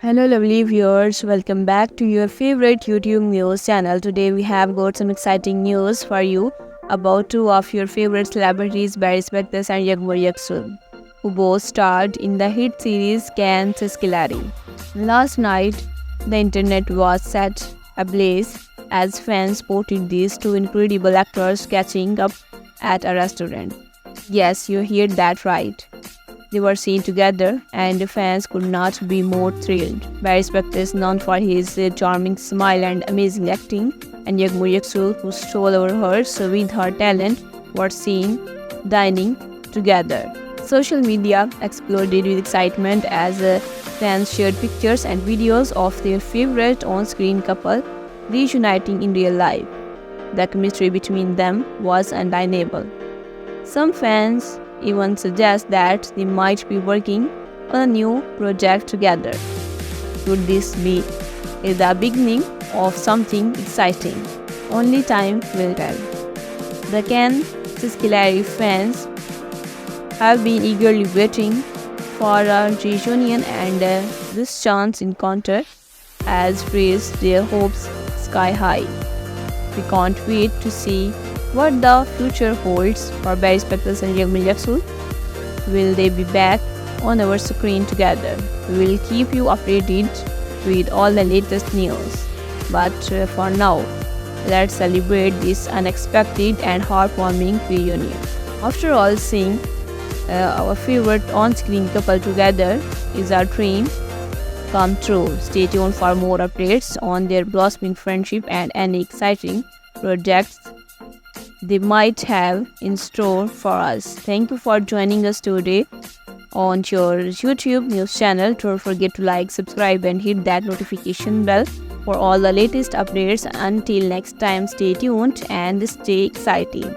Hello, lovely viewers. Welcome back to your favorite YouTube news channel. Today, we have got some exciting news for you about two of your favorite celebrities, Barry Spector and Yagmur Yaksul, who both starred in the hit series Can Siskilari. Last night, the internet was set ablaze as fans spotted these two incredible actors catching up at a restaurant. Yes, you heard that right. They were seen together, and the fans could not be more thrilled. Barry Spector is known for his uh, charming smile and amazing acting, and Yagmur Yaksul, who stole our hearts with her talent, were seen dining together. Social media exploded with excitement as uh, fans shared pictures and videos of their favorite on screen couple reuniting in real life. The chemistry between them was undeniable. Some fans even suggest that they might be working on a new project together. Could this be the beginning of something exciting? Only time will tell. The Ken Siskilari fans have been eagerly waiting for a reunion and uh, this chance encounter has raised their hopes sky high. We can't wait to see what the future holds for Barry Spector and Yagmur Yaksul. Will they be back on our screen together? We will keep you updated with all the latest news. But uh, for now, let's celebrate this unexpected and heartwarming reunion. After all, seeing uh, our favorite on-screen couple together is our dream come true. Stay tuned for more updates on their blossoming friendship and any exciting projects they might have in store for us. Thank you for joining us today on your YouTube news channel. Don't forget to like, subscribe, and hit that notification bell for all the latest updates. Until next time, stay tuned and stay excited.